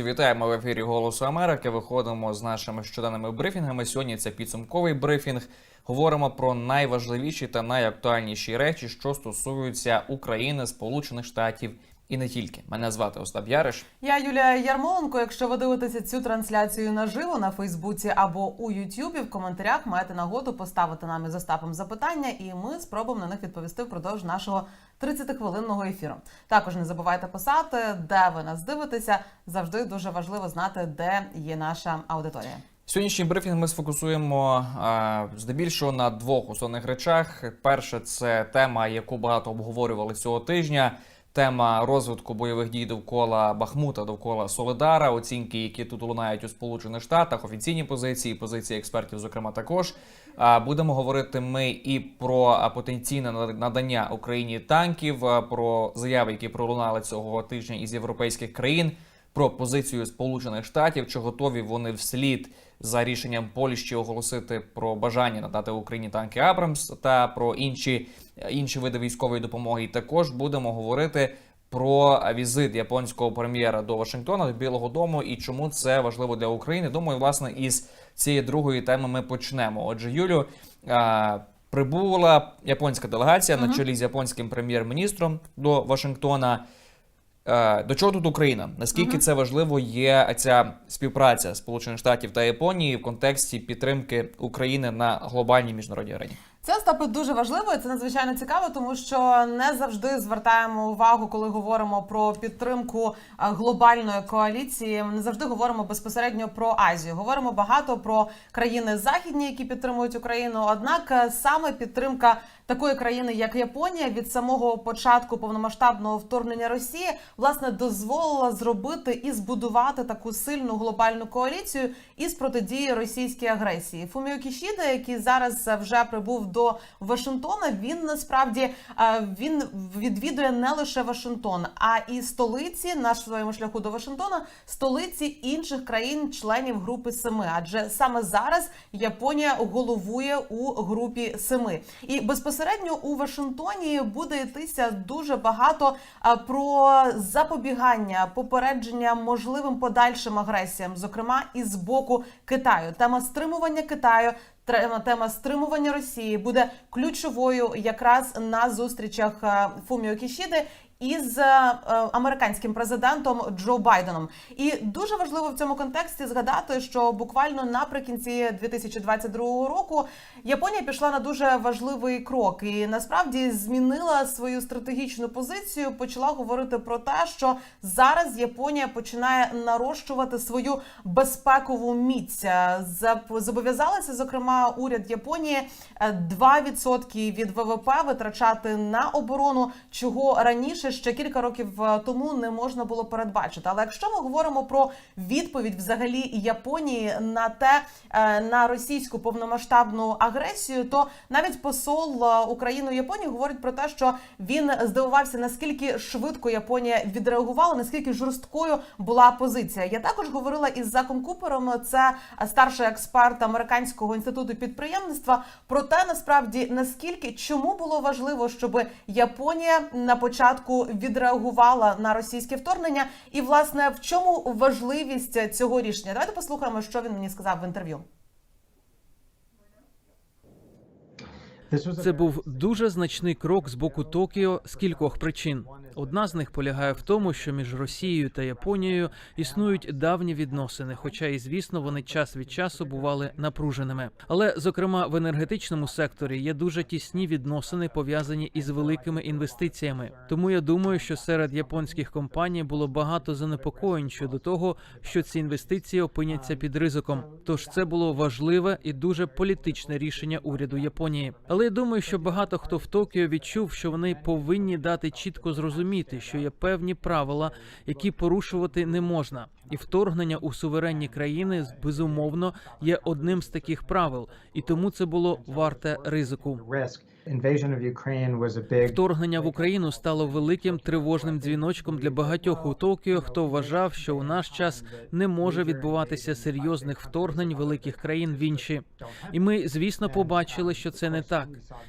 Друзі, вітаємо в ефірі Голосу Америки. Виходимо з нашими щоденними брифінгами. Сьогодні це підсумковий брифінг. Говоримо про найважливіші та найактуальніші речі, що стосуються України, Сполучених Штатів і не тільки. Мене звати Остап Яриш. Я Юлія Ярмоленко. Якщо ви дивитеся цю трансляцію наживо на Фейсбуці або у Ютубі, в коментарях маєте нагоду поставити нам із Остапом запитання, і ми спробуємо на них відповісти впродовж нашого 30-хвилинного ефіру. Також не забувайте писати, де ви нас дивитеся. Завжди дуже важливо знати, де є наша аудиторія. Сьогоднішній брифінг ми сфокусуємо а, здебільшого на двох основних речах. Перше, це тема, яку багато обговорювали цього тижня. Тема розвитку бойових дій довкола Бахмута, довкола Солидара, оцінки, які тут лунають у Сполучених Штатах, офіційні позиції, позиції експертів, зокрема, також. Будемо говорити ми і про потенційне над- надання Україні танків, про заяви, які пролунали цього тижня із європейських країн, про позицію Сполучених Штатів, чи готові вони вслід за рішенням Польщі оголосити про бажання надати Україні танки Абрамс та про інші, інші види військової допомоги. І також будемо говорити про візит японського прем'єра до Вашингтона до Білого Дому і чому це важливо для України. Думаю, власне, із цієї другої теми ми почнемо. Отже, Юлю. Прибула японська делегація на чолі з японським прем'єр-міністром до Вашингтона. Е, До чого тут Україна? Наскільки це важливо є ця співпраця Сполучених Штатів та Японії в контексті підтримки України на глобальній міжнародній арені? Це Остапе, дуже важливо. і Це надзвичайно цікаво, тому що не завжди звертаємо увагу, коли говоримо про підтримку глобальної коаліції. Не завжди говоримо безпосередньо про Азію. Говоримо багато про країни західні, які підтримують Україну. Однак е, саме підтримка такої країни, як Японія, від самого початку повномасштабного вторгнення Росії власне дозволила зробити і збудувати таку сильну глобальну коаліцію із протидії російській агресії. Фуміо Кішіда, який зараз вже прибув до Вашингтона, він насправді е, він відвідує не лише Вашингтон, а і столиці на своєму шляху до Вашингтона, столиці інших країн-членів групи Семи. Адже саме зараз Японія головує у групі Семи. І безпосередньо у Вашингтоні буде йтися дуже багато про запобігання, попередження можливим подальшим агресіям, зокрема і з боку Китаю. Тема стримування Китаю. Тема стримування Росії буде ключовою якраз на зустрічах Фуміо Кішіди із е, е, американським президентом Джо Байденом. І дуже важливо в цьому контексті згадати, що буквально наприкінці 2022 року Японія пішла на дуже важливий крок і насправді змінила свою стратегічну позицію. Почала говорити про те, що зараз Японія починає нарощувати свою безпекову міць. Е, Зобов'язалася, зокрема, уряд Японії е, 2% від ВВП витрачати на оборону, чого раніше ще кілька років е, тому не можна було передбачити. Але якщо ми говоримо про відповідь взагалі Японії на те е, на російську повномасштабну агресію, то навіть посол е, України Японії говорить про те, що він здивувався, наскільки швидко Японія відреагувала, наскільки жорсткою була позиція. Я також говорила із Заком Купером, це старший експерт американського інституту підприємництва. Про те, насправді наскільки чому було важливо, щоб Японія на початку відреагувала на російське вторгнення, і власне в чому важливість цього рішення? Давайте послухаємо, що він мені сказав в інтерв'ю. Це був дуже значний крок з боку Токіо з кількох причин. Одна з них полягає в тому, що між Росією та Японією існують давні відносини, хоча і звісно вони час від часу бували напруженими. Але зокрема в енергетичному секторі є дуже тісні відносини пов'язані із великими інвестиціями. Тому я думаю, що серед японських компаній було багато занепокоєнь щодо того, що ці інвестиції опиняться під ризиком. Тож це було важливе і дуже політичне рішення уряду Японії. Але я думаю, що багато хто в Токіо відчув, що вони повинні дати чітко зрозуміти, що є певні правила, які порушувати не можна, і вторгнення у суверенні країни безумовно є одним з таких правил, і тому це було варте ризику. Вторгнення в Україну стало великим тривожним дзвіночком для багатьох у Токіо, хто вважав, що у наш час не може відбуватися серйозних вторгнень великих країн в інші. І ми, звісно, побачили, що це не так,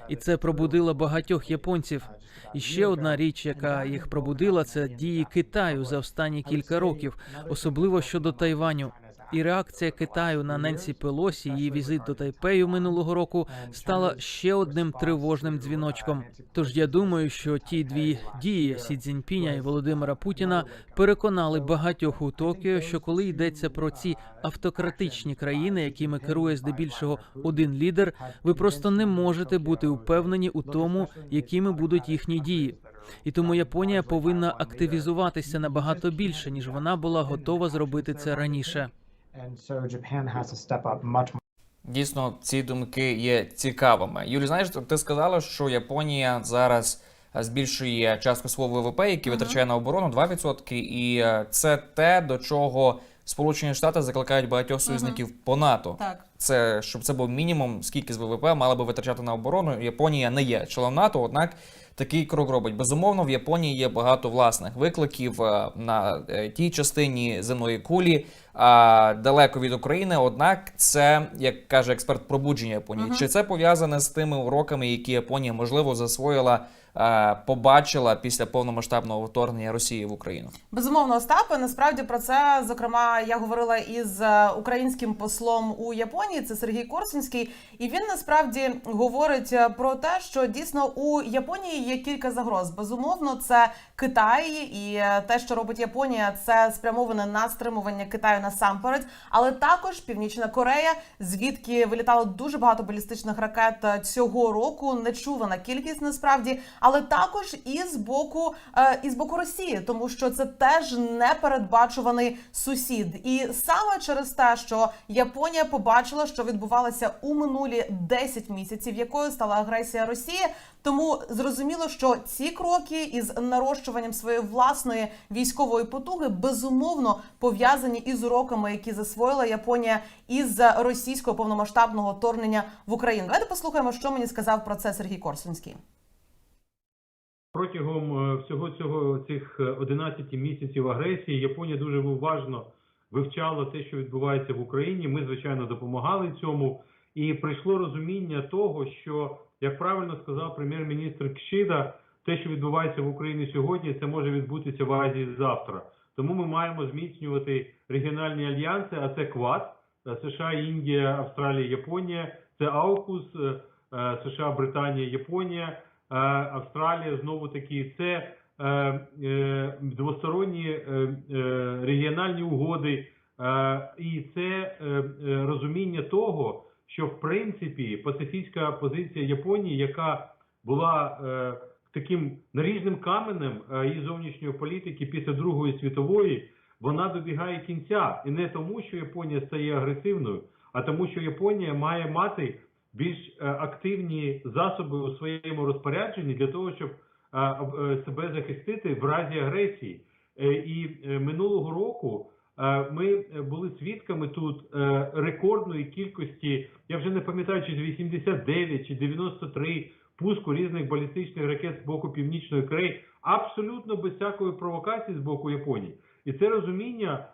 і це пробудило багатьох японців. І ще одна річ, яка їх пробудила, це дії Китаю за останні кілька років, особливо. Особливо щодо Тайваню. І реакція Китаю на Ненсі Пелосі, її візит до Тайпею минулого року, стала ще одним тривожним дзвіночком. Тож я думаю, що ті дві дії Сі Цзіньпіня і Володимира Путіна переконали багатьох у Токіо, що коли йдеться про ці автократичні країни, якими керує здебільшого один лідер, ви просто не можете бути впевнені у тому, якими будуть їхні дії. І тому Японія повинна активізуватися набагато більше, ніж вона була готова зробити це раніше. And so Japan has to step up much more. Дійсно, ці думки є цікавими. Юлі, знаєш, ти сказала, що Японія зараз збільшує частку свого ВВП, який витрачає на оборону 2%, і е, це те, до чого Сполучені Штати закликають багатьох союзників по НАТО. Так. Це щоб це був мінімум, скільки з ВВП мали би витрачати на оборону. Японія не є членом НАТО, однак такий крок робить. Безумовно, в Японії є багато власних викликів е, на е, тій частині земної кулі, а далеко від України. Однак, це як каже експерт пробудження Японії. Чи це пов'язане з тими уроками, які Японія можливо засвоїла, побачила після повномасштабного вторгнення Росії в Україну? Безумовно, Остапе. Насправді про це зокрема я говорила із е, українським послом у Японії. Це Сергій Корсунський, і він насправді говорить е, про те, що дійсно у Японії є кілька загроз. Безумовно, це Китай і е, те, що робить Японія, це спрямоване на стримування Китаю насамперед, але також Північна Корея, звідки вилітало дуже багато балістичних ракет е, цього року. Нечувана кількість насправді, але також і з боку е, і з боку Росії, тому що це теж непередбачуваний сусід. І саме через те, що Японія побачила, що відбувалося у минулі 10 місяців, якою стала агресія Росії. Тому зрозуміло, що ці кроки із нарощуванням своєї власної військової потуги безумовно пов'язані із уроками, які засвоїла Японія із російського повномасштабного вторгнення в Україну. Давайте послухаємо, що мені сказав про це Сергій Корсунський. Протягом е, всього цього цих е, 11 місяців агресії Японія дуже уважно вивчала те, що відбувається в Україні. Ми, звичайно, допомагали цьому, і прийшло розуміння того, що як правильно сказав прем'єр-міністр Кшида, те, що відбувається в Україні сьогодні, це може відбутися в Азії завтра. Тому ми маємо зміцнювати регіональні альянси, а це КВАД, е, США, Індія, Австралія, Японія, це АУКУС, е, е, США, Британія, Японія. Е, Австралія знову таки це е, е, двосторонні регіональні угоди, і це розуміння того, що в принципі пацифістська позиція Японії, яка була таким наріжним каменем її зовнішньої політики після Другої світової, вона добігає кінця, і не тому, що Японія стає агресивною, а тому, що Японія має мати більш е, активні засоби у своєму розпорядженні для того, щоб е, е, себе захистити в разі агресії. І минулого року ми були свідками тут рекордної кількості, я вже не пам'ятаю, чи 89 чи 93 пуску різних балістичних ракет з боку Північної Кореї, абсолютно без всякої провокації з боку Японії. І це розуміння,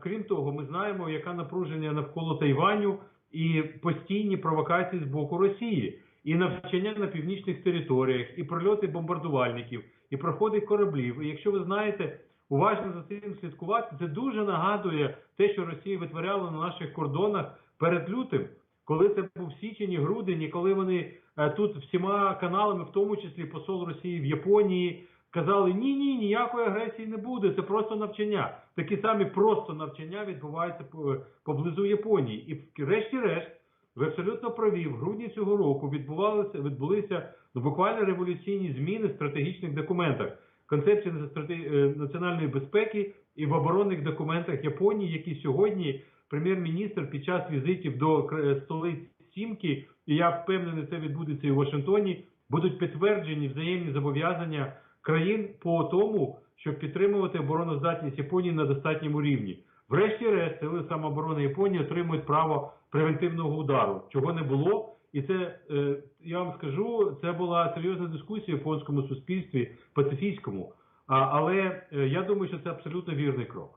крім того, ми знаємо, яка напруження навколо Тайваню і постійні провокації з боку Росії, і навчання на північних територіях, і прольоти бомбардувальників, і проходи кораблів. І якщо ви знаєте, уважно за цим слідкувати, це дуже нагадує те, що Росія витворяла на наших кордонах перед лютим, коли це був січень і грудень, і коли вони е, тут всіма каналами, в тому числі посол Росії в Японії, казали: ні, ні, ніякої агресії не буде, це просто навчання. Такі самі просто навчання відбуваються по- поблизу Японії. І врешті-решт, ви абсолютно праві, в грудні цього року відбувалися відбулися ну, буквально революційні зміни в стратегічних документах. Концепція стратег- е, національної безпеки і в оборонних документах Японії, які сьогодні прем'єр-міністр під час візитів до столиць Сімки, і я впевнений, це відбудеться і в Вашингтоні, будуть підтверджені взаємні зобов'язання країн по тому, щоб підтримувати обороноздатність Японії на достатньому рівні. Врешті-решт, сили самооборони Японії отримують право превентивного удару, чого не було. І це е, я вам скажу, це була серйозна дискусія в японському суспільстві пацифійському. Але е, я думаю, що це абсолютно вірний крок.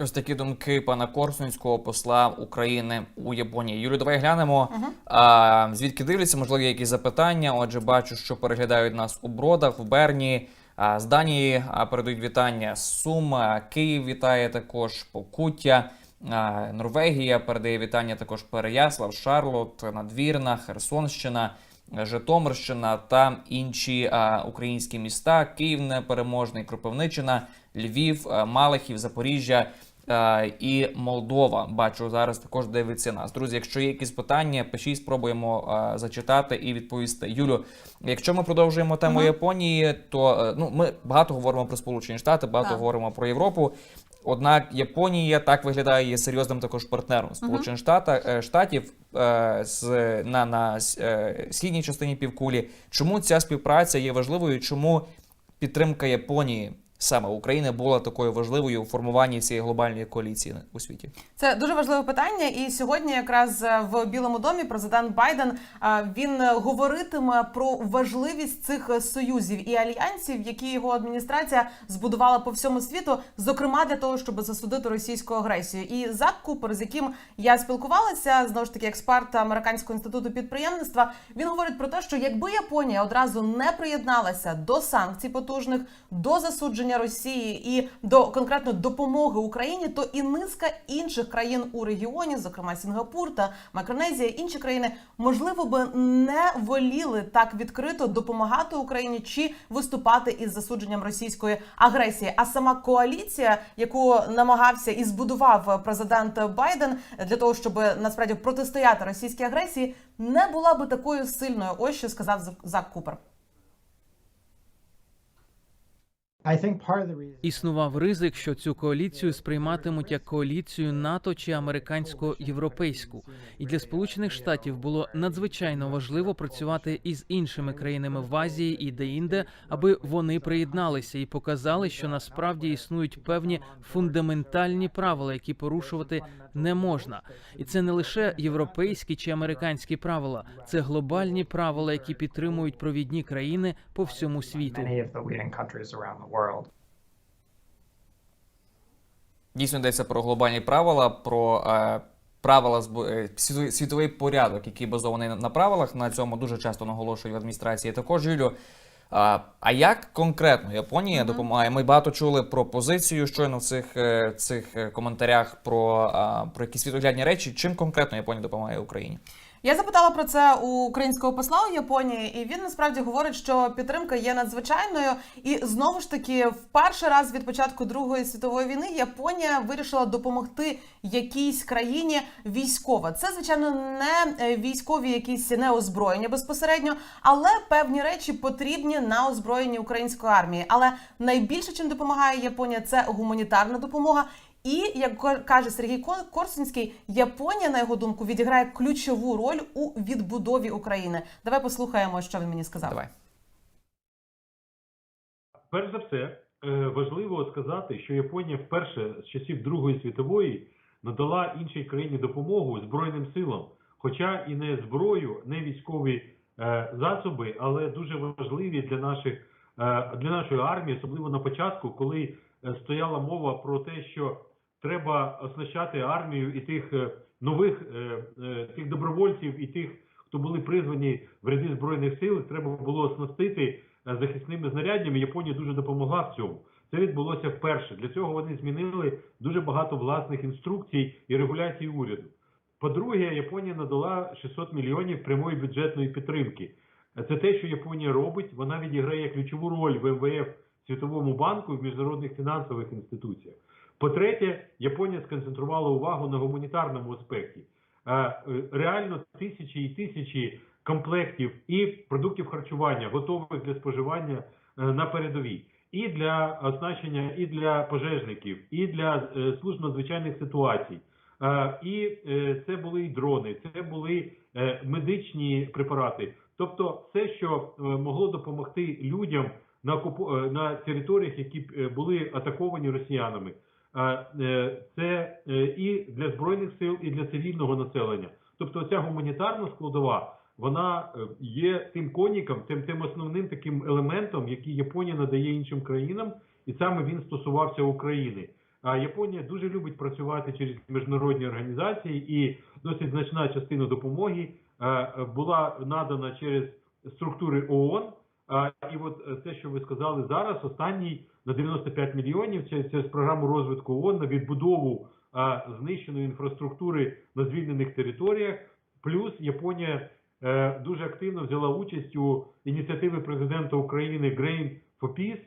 Ось такі думки пана Корсунського посла України у Японії. Юлю, давай глянемо. Мгм. А, звідки дивляться? Можливо, є якісь запитання. Отже, бачу, що переглядають нас у бродах, в Берні. А, З Данії а, передають вітання з Сум, а, Київ вітає також Покуття. а, Норвегія передає вітання також Переяслав, Шарлот, Надвірна, Херсонщина, Житомирщина та інші а, українські міста: Київ непереможний, Кропивничина, Львів, Малахів, Запоріжжя. е, І Молдова бачу зараз також дивиться нас. Друзі, якщо є якісь питання, пишіть, спробуємо е, зачитати і відповісти. Юлю, якщо ми продовжуємо тему Ага. Японії, то е, ну ми багато говоримо про Сполучені Штати, багато Так. говоримо про Європу. Однак Японія так виглядає є серйозним також партнером Сполучених Штата, е, Штатів е, з на, на е, східній частині півкулі. Чому ця співпраця є важливою? Чому підтримка Японії саме України була такою важливою у формуванні цієї глобальної коаліції у світі? Це дуже важливе питання. І сьогодні, якраз е, в Білому домі, президент Байден е, він говоритиме про важливість цих союзів і альянсів, які його адміністрація збудувала по всьому світу, зокрема для того, щоб засудити російську агресію. І Зак Купер, з яким я спілкувалася, знову ж таки, експерт американського інституту підприємництва, він говорить про те, що якби Японія одразу не приєдналася до санкцій потужних, до засудження Росії і до конкретно допомоги Україні, то і низка інших країн у регіоні, зокрема Сінгапур та Макронезія, інші країни, можливо би не воліли так відкрито допомагати Україні чи виступати із засудженням російської агресії. А сама коаліція, яку намагався і збудував президент Байден для того, щоб насправді протистояти російській агресії, не була би такою сильною. Ось що сказав Зак Купер. Існував ризик, що цю коаліцію сприйматимуть як коаліцію НАТО чи американсько-європейську, і для Сполучених Штатів було надзвичайно важливо працювати із іншими країнами в Азії і де-інде, аби вони приєдналися і показали, що насправді існують певні фундаментальні правила, які порушувати не можна. І це не лише європейські чи американські правила, це глобальні правила, які підтримують провідні країни по всьому світу. World. Дійсно йдеться про глобальні правила, про е, правила е, світовий, світовий порядок, який базований на- на правилах. На цьому дуже часто наголошують в адміністрації. Також Юлю. А, а як конкретно Японія допомагає? Ми багато чули про позицію щойно в цих, е, цих е, коментарях про, про якісь світоглядні речі. Чим конкретно Японія допомагає Україні? Я запитала про це у українського посла у Японії, і він насправді говорить, що підтримка є надзвичайною. І знову ж таки, в перший раз від початку Другої світової війни Японія вирішила допомогти якійсь країні військово. Це звичайно не е, військові, якісь не озброєння безпосередньо, але певні речі потрібні на озброєнні української армії. Але найбільше чим допомагає Японія, це гуманітарна допомога. І як ка- каже Сергій Ко- Корсунський, Японія, на його думку, відіграє ключову роль у відбудові України. Давай послухаємо, що він мені сказав. Давай. Перш за все, е, важливо сказати, що Японія вперше з часів Другої світової надала іншій країні допомогу Збройним силам, хоча і не зброю, не військові е, засоби, але дуже важливі для наших е, для нашої армії, особливо на початку, коли стояла мова про те, що треба оснащати армію і тих е, нових е, е, тих добровольців, і тих, хто були призвані в ряди збройних сил, треба було оснастити захисними знаряддями. Японія дуже допомогла в цьому. Це відбулося вперше. Для цього вони змінили дуже багато власних інструкцій і регуляцій уряду. По-друге, Японія надала 600 мільйонів прямої бюджетної підтримки. Це те, що Японія робить. Вона відіграє ключову роль в МВФ, Світовому банку і в міжнародних фінансових інституціях. По-третє, Японія сконцентрувала увагу на гуманітарному аспекті. Е, е, Реально тисячі і тисячі комплектів і продуктів харчування готових для споживання е, на передовій. І для оснащення, і для пожежників, і для служб надзвичайних ситуацій. І це були і дрони, це були медичні препарати. Тобто, все, що могло допомогти людям на на територіях, які були атаковані росіянами. Е, Це е, і для збройних сил, і для цивільного населення. Тобто, ця гуманітарна складова вона е, є тим коніком, тим тим основним таким елементом, який Японія надає іншим країнам, і саме він стосувався України. А Японія дуже любить працювати через міжнародні організації, і досить значна частина допомоги була надана через структури ООН. І от е, те, що ви сказали зараз, останній на 95 мільйонів, це, це з програми розвитку ООН на відбудову знищеної інфраструктури на звільнених територіях. Плюс Японія е, дуже активно взяла участь у ініціативі президента України Grain for Peace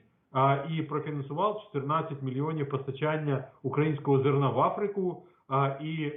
і профінансував 14 мільйонів постачання українського зерна в Африку. І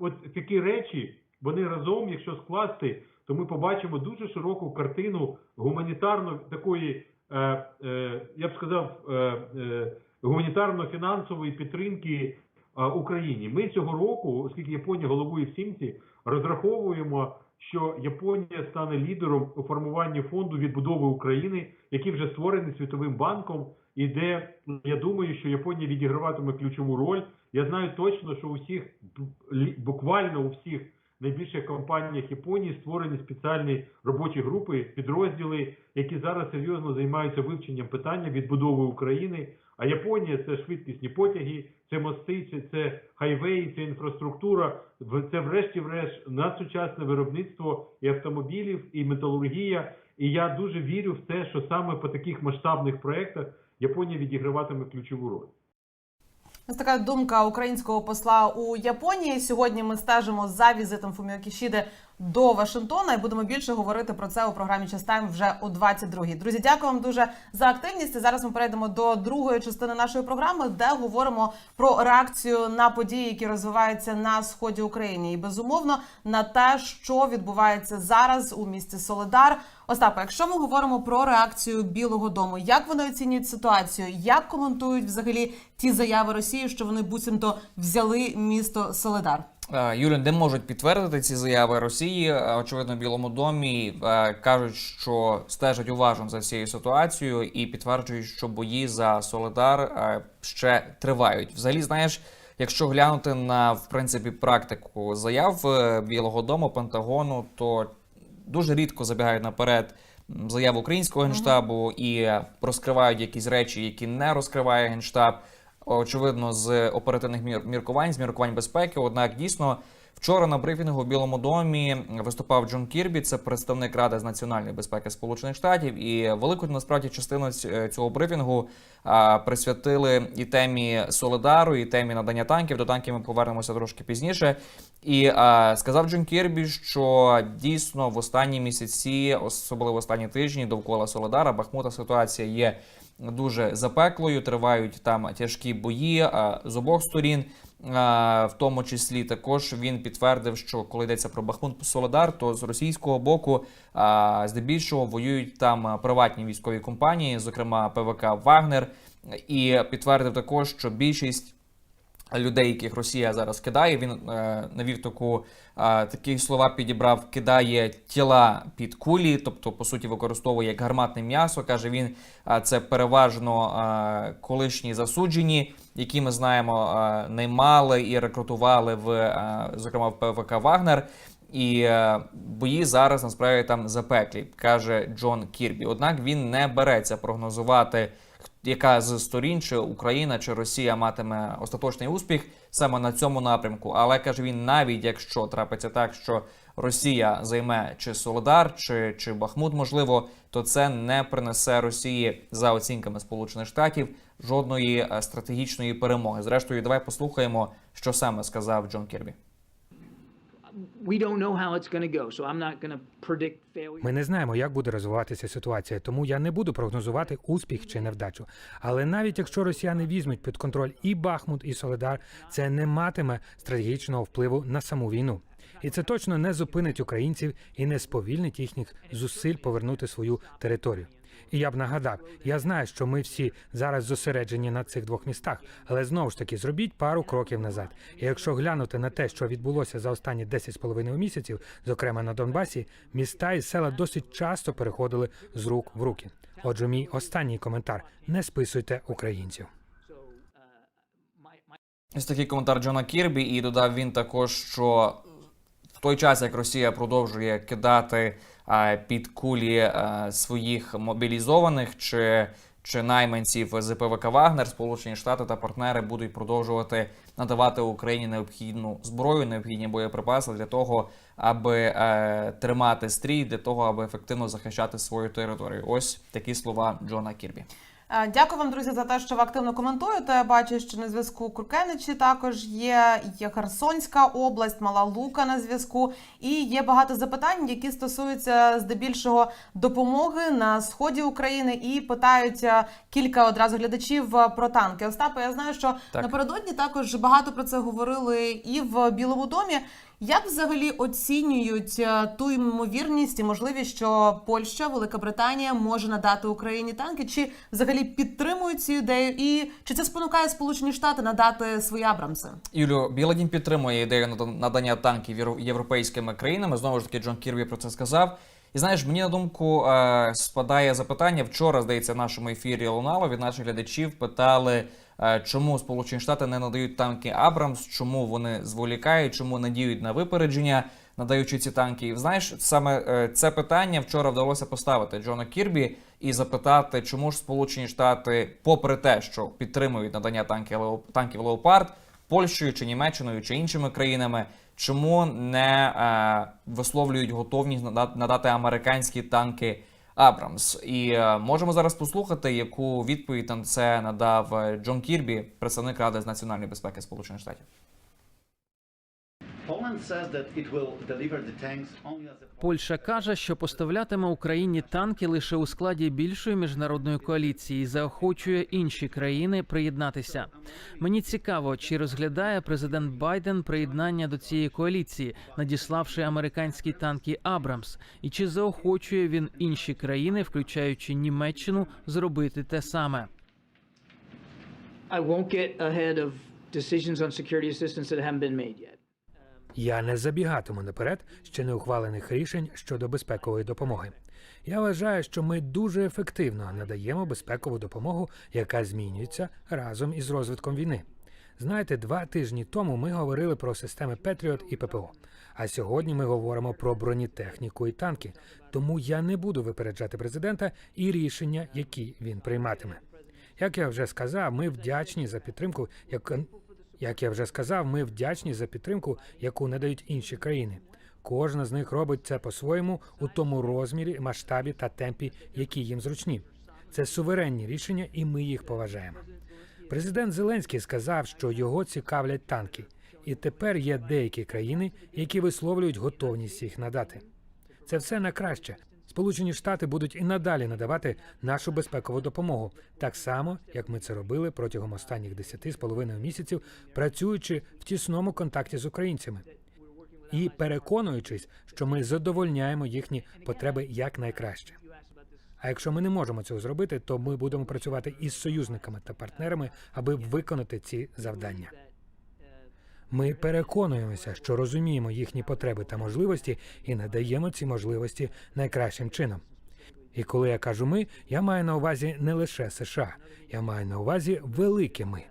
от такі речі вони разом, якщо скласти, то ми побачимо дуже широку картину гуманітарно такої, е, е, я б сказав, е, е, гуманітарно-фінансової підтримки е, Україні. Ми цього року, оскільки Японія головує в сімці, розраховуємо, що Японія стане лідером у формуванні фонду відбудови України, який вже створений Світовим банком, і де я думаю, що Японія відіграватиме ключову роль. Я знаю точно, що у всіх буквально у всіх найбільших компаніях Японії створені спеціальні робочі групи, підрозділи, які зараз серйозно займаються вивченням питання відбудови України. А Японія це швидкісні потяги, це мости, це, це хайвеї, це інфраструктура. Це врешті-врешт надсучасне виробництво і автомобілів, і металургія. І я дуже вірю в те, що саме по таких масштабних проектах Японія відіграватиме ключову роль. Така думка українського посла у Японії. Сьогодні ми стежимо за візитом Фуміо Кішіде до Вашингтона і будемо більше говорити про це у програмі Частайм вже о 22-й. Друзі, дякую вам дуже за активність. І зараз ми перейдемо до другої частини нашої програми, де говоримо про реакцію на події, які розвиваються на сході України, і безумовно на те, що відбувається зараз у місті Соледар. Остапе, якщо ми говоримо про реакцію Білого Дому, як вони оцінюють ситуацію, як коментують взагалі ті заяви Росії, що вони буцімто взяли місто Соледар? Е, Юлія, не можуть підтвердити ці заяви Росії. Очевидно, в Білому домі кажуть, що стежать уважно за цією ситуацією і підтверджують, що бої за Соледар е, ще тривають. Взагалі, знаєш, якщо глянути на в принципі практику заяв е, Білого Дому, Пентагону, то дуже рідко забігають наперед м, заяви українського генштабу і е, розкривають якісь речі, які не розкриває генштаб. Очевидно, з оперативних мір- міркувань, з міркувань безпеки. Однак дійсно вчора на брифінгу у Білому домі виступав Джон Кірбі, це представник Ради з національної безпеки Сполучених Штатів. І велику насправді частину цього брифінгу присвятили і темі Солидару, і темі надання танків. До танків ми повернемося трошки пізніше. І а, сказав Джон Кірбі, що дійсно в останні місяці, особливо в останні тижні, довкола Солидара, Бахмута ситуація є дуже запеклою. Тривають там тяжкі бої з обох сторін. В тому числі також він підтвердив, що коли йдеться про Бахмут Солодар, то з російського боку здебільшого воюють там приватні військові компанії, зокрема ПВК Вагнер, і підтвердив також, що більшість людей, яких Росія зараз кидає. Він е, навів таку е, такі слова підібрав, кидає тіла під кулі, тобто по суті використовує як гарматне м'ясо. каже він, е, це переважно е, колишні засуджені, які ми знаємо, е, наймали і рекрутували в е, зокрема в ПВК Вагнер. І е, бої зараз насправді там запеклі, каже Джон Кірбі. Однак він не береться прогнозувати, яка з сторін, чи Україна чи Росія матиме остаточний успіх саме на цьому напрямку. Але каже він, навіть якщо трапиться так, що Росія займе чи Солодар, чи, чи Бахмут, можливо, то це не принесе Росії за оцінками Сполучених Штатів жодної е, стратегічної перемоги. Зрештою, давай послухаємо, що саме сказав Джон Кірбі. Ми не знаємо, як буде розвиватися ситуація, тому я не буду прогнозувати успіх чи невдачу. Але навіть якщо росіяни візьмуть під контроль і Бахмут, і Соледар, це не матиме стратегічного впливу на саму війну. І це точно не зупинить українців і не сповільнить їхніх зусиль повернути свою територію. І я б нагадав, я знаю, що ми всі зараз зосереджені на цих двох містах, але знову ж таки зробіть пару кроків назад. І якщо глянути на те, що відбулося за останні 10 з половиною місяців, зокрема на Донбасі, міста і села досить часто переходили з рук в руки. Отже, мій останній коментар: не списуйте українців. Ось такий коментар Джона Кірбі, і додав він також, що в той час, як Росія продовжує кидати під кулі своїх мобілізованих чи, чи найманців з ПВК Вагнер, Сполучені Штати та партнери будуть продовжувати надавати Україні необхідну зброю, необхідні боєприпаси для того, аби е, тримати стрій, для того, аби ефективно захищати свою територію. Ось такі слова Джона Кірбі. Е, Дякую вам, друзі, за те, що ви активно коментуєте. Я бачу, що на зв'язку Куркеничі також є, є Херсонська область, Мала Лука на зв'язку. І є багато запитань, які стосуються здебільшого допомоги на сході України. І питають е, кілька одразу глядачів е, про танки. Остапе, я знаю, що Так. напередодні також багато про це говорили і в Білому домі. Як взагалі оцінюють е, ту ймовірність і можливість, що Польща, Велика Британія може надати Україні танки? Чи взагалі підтримують цю ідею? І чи це спонукає Сполучені Штати надати свої Абрамси? Юлю Білодін підтримує ідею нада- надання танків європейськими країнами. Знову ж таки, Джон Кірбі про це сказав. І знаєш, мені на думку е, спадає запитання. Вчора, здається, в нашому ефірі лунало від наших глядачів. Питали, чому Сполучені Штати не надають танки Абрамс, чому вони зволікають, чому не діють на випередження, надаючи ці танки. І знаєш, саме е, це питання вчора вдалося поставити Джону Кірбі і запитати, чому ж Сполучені Штати, попри те, що підтримують надання танків Лео- Леопард, Польщею чи Німеччиною чи іншими країнами, чому не е, висловлюють готовність нада- надати американські танки Абрамс? І е, можемо зараз послухати, яку відповідь на це надав е, Джон Кірбі, представник Ради з національної безпеки Сполучених Штатів. Польща каже, що поставлятиме Україні танки лише у складі більшої міжнародної коаліції і заохочує інші країни приєднатися. Мені цікаво, чи розглядає президент Байден приєднання до цієї коаліції, надіславши американські танки Абрамс, і чи заохочує він інші країни, включаючи Німеччину, зробити те саме. I won't get ahead of decisions on security assistance that haven't been made yet. Я не забігатиму наперед ще не ухвалених рішень щодо безпекової допомоги. Я вважаю, що ми дуже ефективно надаємо безпекову допомогу, яка змінюється разом із розвитком війни. Знаєте, два тижні тому ми говорили про системи Петріот і ППО. А сьогодні ми говоримо про бронетехніку і танки. Тому я не буду випереджати президента і рішення, які він прийматиме. Як я вже сказав, ми вдячні за підтримку, як як я вже сказав, ми вдячні за підтримку, яку надають інші країни. Кожна з них робить це по-своєму у тому розмірі, масштабі та темпі, які їм зручні. Це суверенні рішення, і ми їх поважаємо. Президент Зеленський сказав, що його цікавлять танки, і тепер є деякі країни, які висловлюють готовність їх надати. Це все на краще. Сполучені Штати будуть і надалі надавати нашу безпекову допомогу, так само як ми це робили протягом останніх десяти з половиною місяців, працюючи в тісному контакті з українцями і переконуючись, що ми задовольняємо їхні потреби якнайкраще. А якщо ми не можемо цього зробити, то ми будемо працювати із союзниками та партнерами, аби виконати ці завдання. Ми переконуємося, що розуміємо їхні потреби та можливості і надаємо ці можливості найкращим чином. І коли я кажу ми, я маю на увазі не лише США, я маю на увазі велике ми.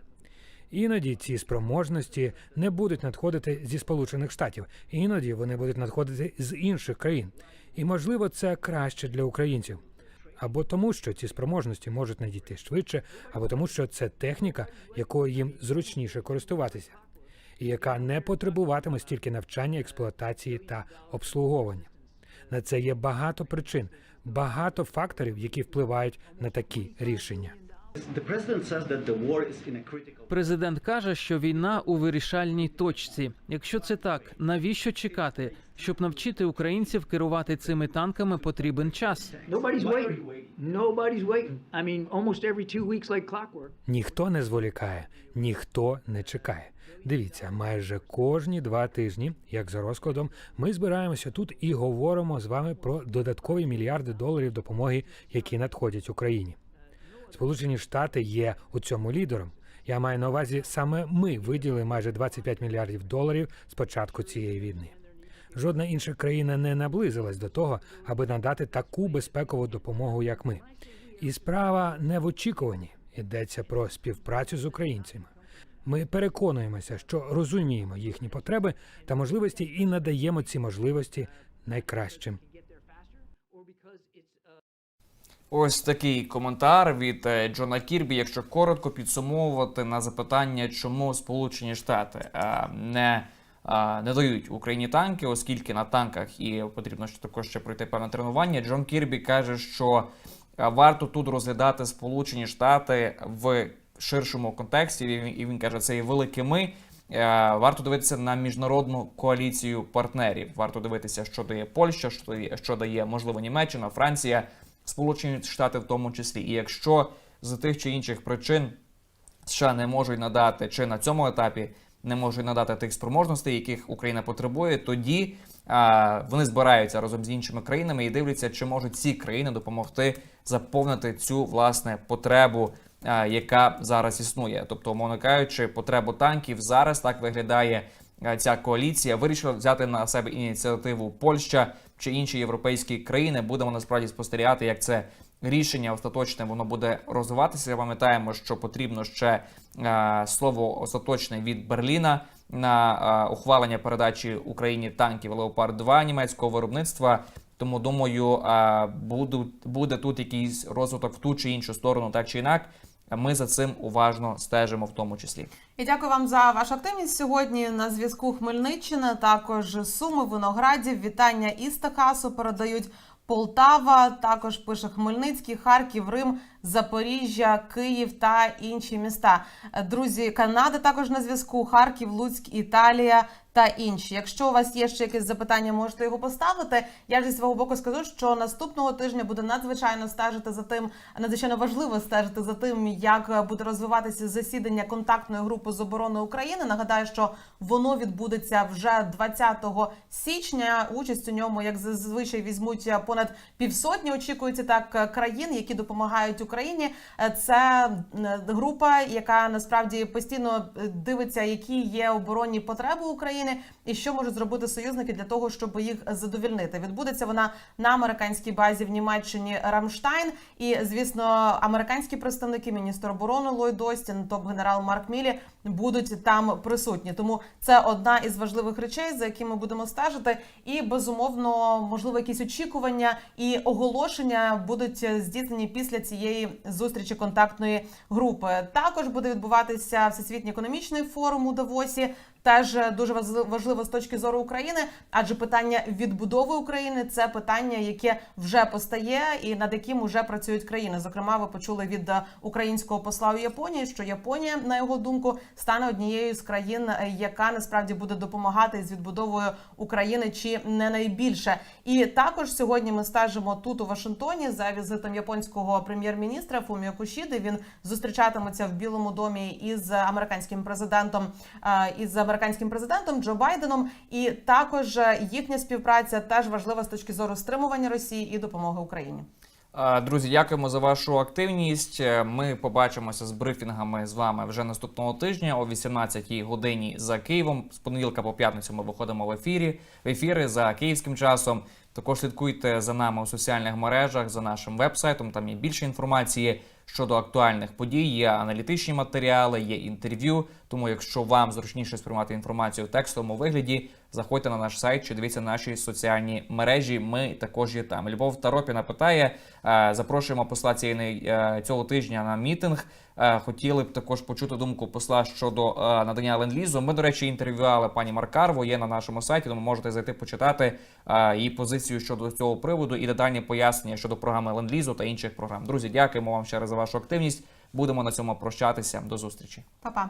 Іноді ці спроможності не будуть надходити зі Сполучених Штатів, іноді вони будуть надходити з інших країн. І можливо, це краще для українців. Або тому, що ці спроможності можуть надійти швидше, або тому, що це техніка, якою їм зручніше користуватися, і яка не потребуватиме стільки навчання, експлуатації та обслуговування. На це є багато причин, багато факторів, які впливають на такі рішення. Президент каже, що війна у вирішальній точці. Якщо це так, навіщо чекати? Щоб навчити українців керувати цими танками, потрібен час. Ніхто не зволікає, ніхто не чекає. Дивіться, майже кожні два тижні, як за розкладом, ми збираємося тут і говоримо з вами про додаткові мільярди доларів допомоги, які надходять Україні. Сполучені Штати є у цьому лідером. Я маю на увазі саме ми виділили майже 25 мільярдів доларів з початку цієї війни. Жодна інша країна не наблизилась до того, аби надати таку безпекову допомогу, як ми. І справа не в очікуванні йдеться про співпрацю з українцями. Ми переконуємося, що розуміємо їхні потреби та можливості і надаємо ці можливості найкращим Ось такий коментар від е, Джона Кірбі. Якщо коротко підсумовувати на запитання, чому Сполучені Штати е, не, е, не дають Україні танки, оскільки на танках і потрібно ще також ще пройти певне тренування. Джон Кірбі каже, що варто тут розглядати Сполучені Штати в ширшому контексті. І він, і він каже, це є великими. Е, Варто дивитися на міжнародну коаліцію партнерів. Варто дивитися, що дає Польща, що дає, що дає можливо Німеччина, Франція, Сполучені Штати в тому числі. І якщо з тих чи інших причин США не можуть надати чи на цьому етапі не можуть надати тих спроможностей, яких Україна потребує, тоді а, вони збираються разом з іншими країнами і дивляться, чи можуть ці країни допомогти заповнити цю власне потребу, яка зараз існує. Тобто, умовно кажучи, потребу танків зараз так виглядає ця коаліція. Вирішила взяти на себе ініціативу Польща чи інші європейські країни. Будемо насправді спостерігати, як це рішення остаточне воно буде розвиватися. Пам'ятаємо, що потрібно ще е, слово остаточне від Берліна на е, ухвалення передачі Україні танків Леопард 2 німецького виробництва. Тому думаю, е, буду, буде тут якийсь розвиток в ту чи іншу сторону, так чи інак. Ми за цим уважно стежимо, в тому числі. І дякую вам за вашу активність сьогодні. На зв'язку Хмельниччина, також Суми, Виноградів. Вітання із Техасу передають Полтава. Також пише Хмельницький, Харків, Рим, Запоріжжя, Київ та інші міста. Друзі, Канада також на зв'язку. Харків, Луцьк, Італія та інші. Якщо у вас є ще якесь запитання, можете його поставити. Я ж зі свого боку скажу, що наступного тижня буде надзвичайно стежити за тим, надзвичайно важливо стежити за тим, як буде розвиватися засідання контактної групи з оборони України. Нагадаю, що воно відбудеться вже 20 січня. Участь у ньому, як зазвичай, візьмуть понад півсотні. Очікується так країн, які допомагають Україні. Це е, група, яка насправді постійно е, дивиться, які є оборонні потреби України, і що можуть зробити союзники для того, щоб їх задовільнити. Відбудеться вона на американській базі в Німеччині Рамштайн. І звісно, американські представники, міністр оборони Ллойд Остін, топ-генерал Марк Мілі будуть там присутні. Тому це одна із важливих речей, за якими будемо стежити. І безумовно, можливо, якісь очікування і оголошення будуть здійснені після цієї зустрічі контактної групи. Також буде відбуватися всесвітній економічний форум у Давосі. Теж дуже важли- важливо з точки зору України, адже питання відбудови України це питання, яке вже постає, і над яким вже працюють країни. Зокрема, ви почули від українського посла у Японії, що Японія, на його думку, стане однією з країн, е, яка насправді буде допомагати з відбудовою України, чи не найбільше. І також сьогодні ми стежимо тут у Вашингтоні за візитом японського прем'єр-міністра Фуміо Кушіди. Він зустрічатиметься в Білому домі із американським президентом е, із американським президентом Джо Байденом. І також е, їхня співпраця теж важлива з точки зору стримування Росії і допомоги Україні. Друзі, дякуємо за вашу активність. Е, Ми побачимося з брифінгами з вами вже наступного тижня о 18-й годині за Києвом. З понеділка по п'ятницю ми виходимо в ефірі в ефіри за київським часом. Також слідкуйте за нами у соціальних мережах, за нашим вебсайтом. Там є більше інформації щодо актуальних подій. Є аналітичні матеріали, є інтерв'ю. Тому, якщо вам зручніше сприймати інформацію в текстовому вигляді, заходьте на наш сайт чи дивіться наші соціальні мережі. Ми також є там. Любов Таропіна питає: е, запрошуємо посла цієї е, цього тижня на мітинг. Е, Хотіли б також почути думку посла щодо надання ленд-лізу. Ми, до речі, інтерв'ювали пані Маркарву. Є на нашому сайті, тому можете зайти почитати її позицію щодо цього приводу і детальні пояснення щодо програми ленд-лізу та інших програм. Друзі, дякуємо вам ще раз за вашу активність. Будемо на цьому прощатися. До зустрічі. Па-па.